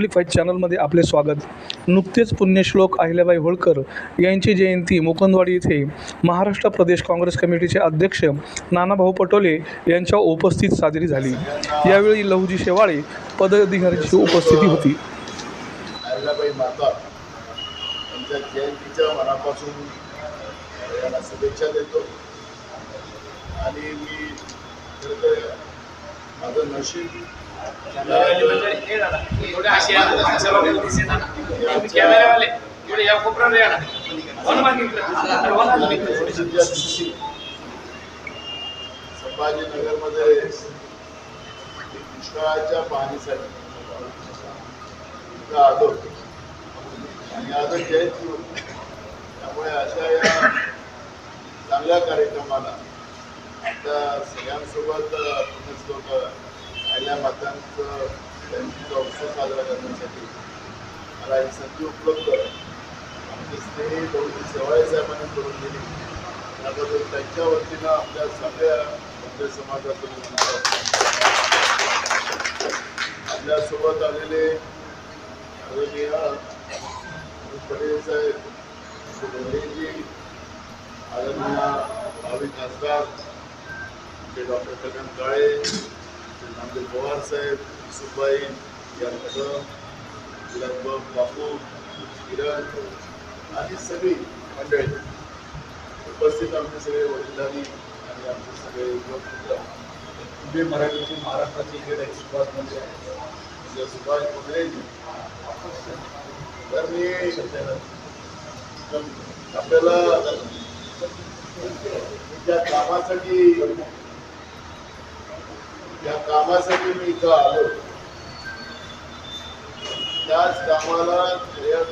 Public fight चॅनलमध्ये आपले स्वागत. नुकतेच पुण्यश्लोक अहिल्याबाई होळकर यांची जयंती मुकुंदवाडी येथे महाराष्ट्र प्रदेश काँग्रेस कमिटीचे अध्यक्ष नानाभाऊ पटोले यांच्या उपस्थित साजरी झाली. यावेळी लहुजी शेवाळे पदाधिकाऱ्यांची उपस्थिती होती. अहिल्याबाई माता जयंतीच्या मनापासून यांना शुभेच्छा देतो. आणि मी माझं नशीब थोडे असे कॅमेरावाले थोडे या कोपऱ्यावर या संभाजीनगरमध्ये दुष्काळाच्या पाहणीसाठी इथं आणि आदर घ्यायची होती त्यामुळे अशा या चांगल्या कार्यक्रमाला आता सगळ्यांसोबत लोक पहिल्या मातांचं त्यांचा उत्सव साजरा करण्यासाठी मला ही संधी उपलब्ध आमचे स्नेही गौरी शेवाळे साहेबांनी करून दिली. त्याबद्दल त्यांच्या वतीनं आपल्या सगळ्या मंदिर समाजातून आपल्यासोबत आलेले आदरणीय पटेल साहेब डोंगरेजी आदरणीय भावी खासदार डॉक्टर कल्याण काळे आमचे पवार साहेब सुबाई यांकडं विलंब बापू किरण आणि सगळी मंडळी. उपस्थित आमचे सगळे वडिलांनी आणि आमचे सगळे युवक तुम्ही मराठीची महाराष्ट्राची आहे सुभाष म्हणजे म्हणजे सुभाष मुंद्रेजी तर मी आपल्याला त्या कामासाठी या कामासाठी मी इथं आलो. त्याच कामाला खऱ्या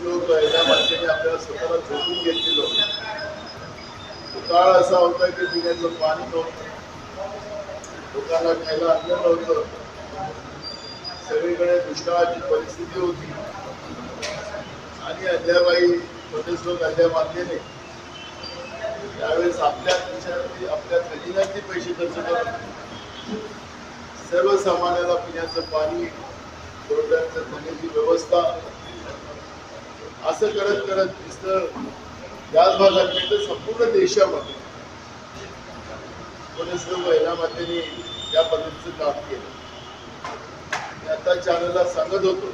लोक या माणसाने आपल्याला स्वतःला झोपून घेतलेलो तो काळ असा होता की पिण्याचं पाणी नव्हतं. लोकांना खायला अन्न नव्हतं. सगळीकडे दुष्काळाची परिस्थिती होती. आणि अद्याबाई लोक अद्या मातेने त्यावेळेस आपल्या खिशातली आपल्या खजिन्यातले पैसे खर्च करून सर्वसामान्याला पिण्याचं पाणी जोडण्याचं पाण्याची व्यवस्था असं करत करत दिसतं याच भागात नाही तर संपूर्ण देशामध्ये पुण्यासह महिला मातेने या पद्धतीचं काम केलं. मी आता चॅनलला सांगत होतो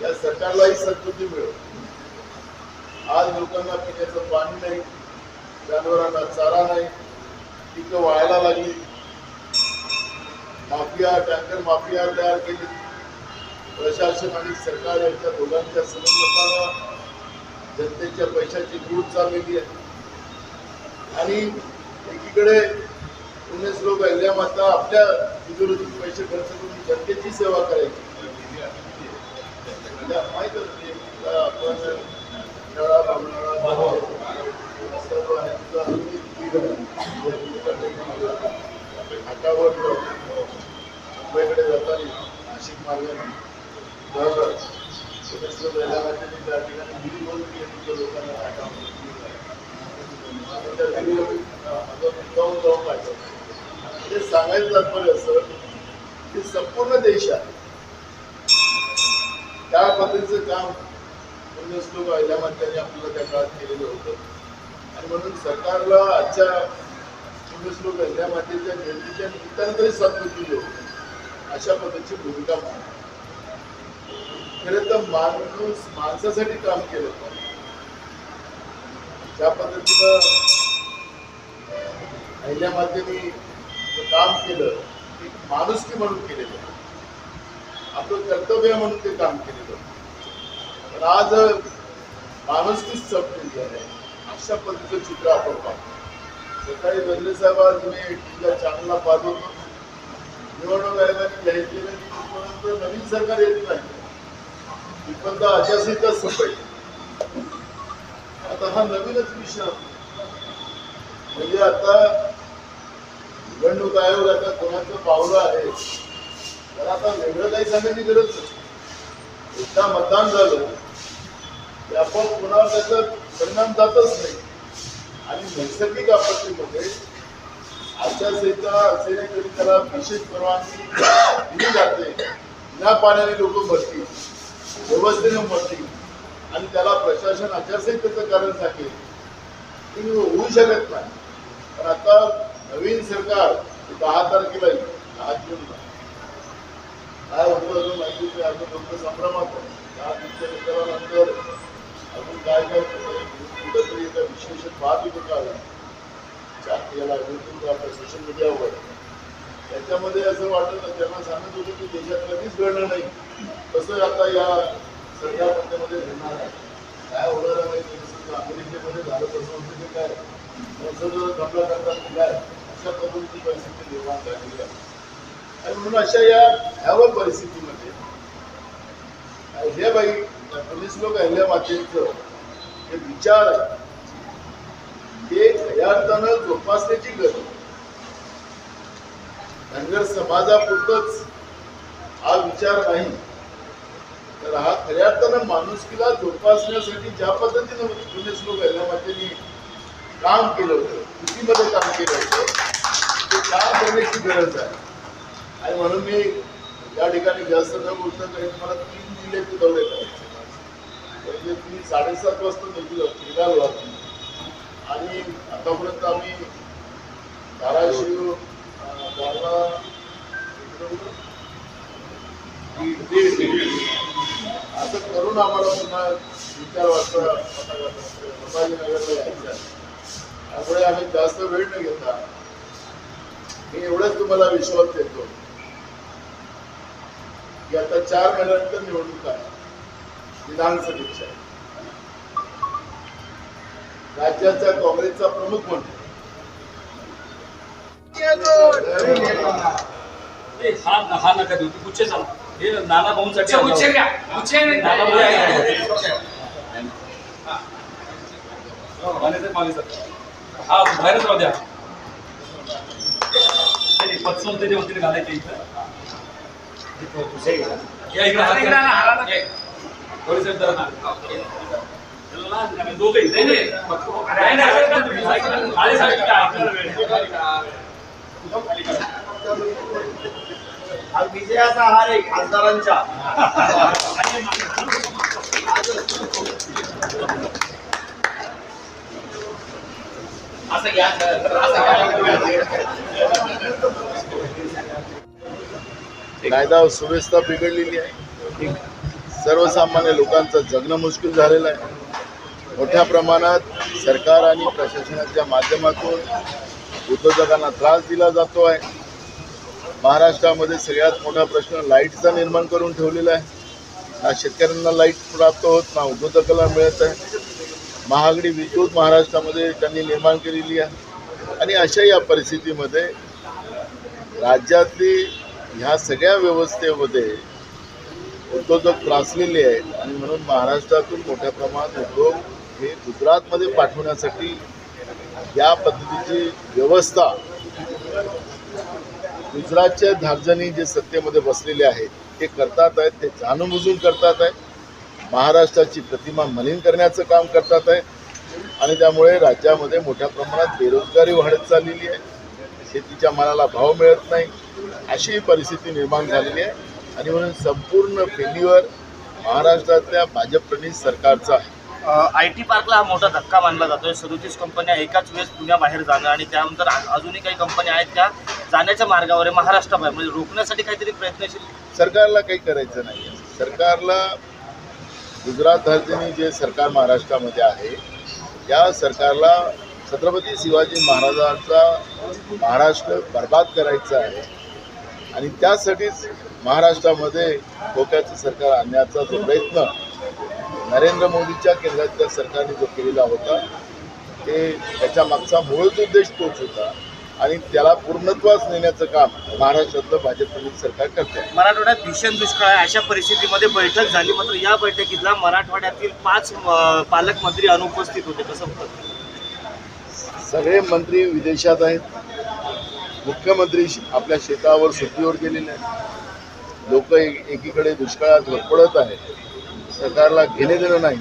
या सरकारलाही सद्बुद्धी मिळव आज लोकांना पिण्याचं पाणी नाही जनावरांना चारा नाही पिकं वाळायला लागली माफिया टँकर माफिया तयार केली प्रशासन आणि सरकार यांच्या दोघांच्या समन्वयानं जनतेच्या पैशाची लूट चाललेली आहे आणि एकीकडे पुणेच लोक अहिल्या माता आपल्या तिजोरीतून पैसे खर्च करून जनतेची सेवा करायची माहीत माहीत आपण नळा बांधणारा सर्व आहे, घाटावर मुंबईकडे जाताना नाशिक मार्गाने त्या ठिकाणी बोलून लोकांना घाटावर जाऊन जाऊन पाहिजे सांगायचं तात्पर्य असं की संपूर्ण देशात त्या पद्धतीचं काम पुण्यश्लोक अहिल्या मात्याने आपल्याला त्या काळात केलेलं होतं. म्हणून सरकारला आजच्या लोक या मातेच्या जयंतीच्या निमित्तानं तरी सद्बुद्धी देऊ अशा पद्धतीची भूमिका मांडली. खरं तर माणूस माणसासाठी काम केलं ज्या पद्धतीनं अहिल्या मातेने काम केलं ते माणुसकी म्हणून केलेलं आपलं कर्तव्य म्हणून ते काम केलेलं पण आज माणुसकीच संपलेली आहे. अशा पद्धतीचं चित्र आपण पाहतो सकाळी बदले साहेब आज मी चांगला चॅनलला पाहत. होतो निवडणूक आयोगाने जाहीर केलं की तिथपर्यंत नवीन सरकार येत नाही. तिथपर्यंत आचारसंहिताच संपायची आता हा नवीनच विषय म्हणजे आता निवडणूक आयोग आता कोणाचं पावलं आहे तर आता वेगळं काही सांगायची गरज नाही. एकदा मतदान झालं की आपण कोणावर त्याचं परिणाम जातच नाही. आणि नैसर्गिक आपत्तीमध्ये आचारसंहिता असेल तरी त्याला विशेष परवानगी दिली जाते. या पाण्याने लोक मरतील व्यवस्थेने मरतील आणि त्याला प्रशासन आचारसंहितेचं कारण सांगेल ते होऊ शकत नाही. पण आता नवीन सरकार दहा तारखेला येईल दहा जूनला. काय होतं अजून माहिती अजून लोक संभ्रमात आहे. दहा दिवसाच्या नंतर अजून काय काय कुठंतरी एका विशेष बाब होतं आला याला युट्यूब आपल्या सोशल मीडियावर त्याच्यामध्ये असं वाटत त्यांना सांगत होतं की देशात कधीच घडलं नाही. तसं आता या सरकारमध्ये घडणार आहे. काय होणार नाही. अमेरिकेमध्ये झालं तसं होतं की काय? संसद थांबला करतात काय? अशा पद्धतीची परिस्थिती निर्माण झालेली आहे. आणि म्हणून अशा या ह्यावर परिस्थितीमध्ये हे बाई पोलीस लोक अहिल्या मातेचं. जे विचार आहे. ते खऱ्या अर्थानं जोपासण्याची गरज धनगर समाजापुरतच हा विचार नाही. तर हा खऱ्या अर्थानं माणुसकीला जोपासण्यासाठी ज्या पद्धतीनं पोलीस लोक अहिल्या मातेनी काम केलं होतं कृतीमध्ये काम केलं होतं ते काम करण्याची गरज आहे. आणि म्हणून मी या ठिकाणी जास्त न बोलता तरी तुम्हाला तीन जिल्ह्याचे दौरे म्हणजे मी साडेसात वाजता निघलो निघालो आम्ही. आणि आतापर्यंत आम्ही धाराशिव जालना असं करून आम्हाला पुन्हा तीन चार वाजता संभाजीनगरला यायचं त्यामुळे आम्ही जास्त वेळ न घेता मी एवढंच तुम्हाला विश्वास देतो की आता चार महिन्यानंतर निवडणूक आहे विधानसभेच्या राज्याचा काँग्रेसचा प्रमुख मंत्री ए, हा नका देऊ ती गुच्छे चाल हे नाना भाऊंसाठी भाऊ. हा. बाहेरच राहू द्या. घालायचे इथं. या इकडे विजयाचा हार आहे खासदारांच्या असं घ्या सर, असं घ्या. कायदा सुव्यवस्था बिघडलेली आहे. सर्वसामान्य लोकांचं जगणं मुश्किल झालेलं आहे. मोठ्या प्रमाणात सरकार आणि प्रशासनाच्या माध्यमातून उद्योजकांना त्रास दिला जातो आहे. महाराष्ट्रामध्ये सगळ्यात मोठा प्रश्न लाईटचा निर्माण करून ठेवलेला आहे. ना शेतकऱ्यांना लाइट प्राप्त होत ना उद्योजकाला मिळत आहे. महागडी विद्युत महाराष्ट्रामध्ये त्यांनी निर्माण केलेली आहे. आणि अशा या परिस्थितीमध्ये राज्यातली ह्या सगळ्या व्यवस्थेमध्ये उद्योजक त्रासलेले आहेत आणि म्हणून महाराष्ट्रातून मोठ्या प्रमाणात उद्योग हे गुजरातमध्ये पाठवण्यासाठी या पद्धतीची व्यवस्था गुजरातच्या धार्जनी जे सत्तेमध्ये बसलेले आहेत ते करतात आहेत ते जाणूनबुजून करतात आहेत. महाराष्ट्राची प्रतिमा मलिन करण्याचं काम करतात आहेत. आणि त्यामुळे राज्यामध्ये मोठ्या प्रमाणात बेरोजगारी वाढत चाललेली आहे. शेतीच्या मालाला भाव मिळत नाही. अशी परिस्थिती निर्माण झालेली आहे. आणि म्हणून संपूर्ण फेल्युअर महाराष्ट्रातल्या भाजप प्रणित सरकारचा आहे. आय टी पार्कला हा मोठा धक्का मानला जातोय. सदोतीस कंपन्या एकाच वेळेस पुण्याबाहेर जाणं आणि त्यानंतर अजूनही काही कंपन्या आहेत त्या जाण्याच्या मार्गावर आहे महाराष्ट्राबाहेर. म्हणजे रोखण्यासाठी काहीतरी प्रयत्नशील सरकारला काही करायचं नाही सरकारला गुजरात धार्जिनी जे सरकार महाराष्ट्रामध्ये आहे या सरकारला छत्रपती शिवाजी महाराजांचा महाराष्ट्र बर्बाद करायचा आहे. आणि त्यासाठीच महाराष्ट्रामध्ये धोक्याचं सरकार आणण्याचा जो प्रयत्न नरेंद्र मोदीच्या केंद्रातल्या सरकारने जो केलेला होता ते त्याच्या मागचा मूळच उद्देश तोच होता. आणि त्याला पूर्णत्वास नेण्याचं काम महाराष्ट्रातलं भाजप सरकार करते मराठवाड्यात भीषण दुष्काळ आहे. अशा परिस्थितीमध्ये बैठक झाली मात्र या बैठकीतला मराठवाड्यातील पाच पालकमंत्री अनुपस्थित होते. कसं होतं? सगळे मंत्री विदेशात आहेत. मुख्यमंत्री आपल्या शेतावर सुट्टीवर गेलेले आहेत. लोक एकीकडे दुष्काळात वरपडत आहेत. सरकारला घेणे देणं नाही.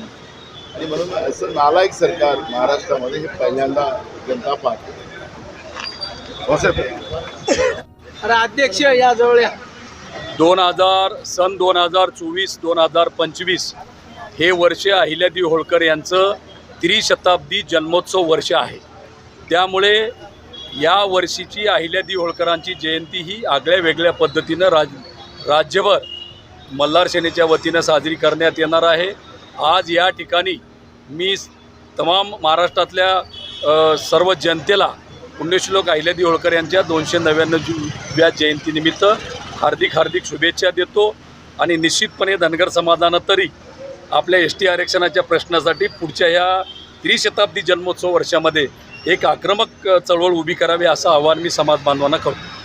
आणि म्हणून असं नालायक सरकार महाराष्ट्रामध्ये हे पहिल्यांदा जनता पाहते. अरे अध्यक्ष या जवळ या. दोन हजार सन दोन हजार चोवीस दोन हजार पंचवीस हे वर्ष अहिल्यादेवी होळकर यांचं त्रिशताब्दी जन्मोत्सव वर्ष आहे. त्यामुळे या वर्षीची अहिल्यादेवी होळकरांची जयंती ही आगळ्या वेगळ्या पद्धतीनं राज राज्यभर मल्हार सेनेच्या वतीनं साजरी करण्यात येणार आहे. आज या ठिकाणी मी तमाम महाराष्ट्रातल्या सर्व जनतेला पुण्यश्लोक अहिल्यादेवी होळकर यांच्या दोनशे नव्याण्णव्या जयंतीनिमित्त हार्दिक हार्दिक शुभेच्छा देतो आणि निश्चितपणे धनगर समाजानं तरी आपल्या एस टी आरक्षणाच्या प्रश्नासाठी पुढच्या या त्रिशताब्दी जन्मोत्सव वर्षामध्ये एक आक्रमक चळवळ उभी करावी असं आव्हान मी समाज बांधवांना करतो.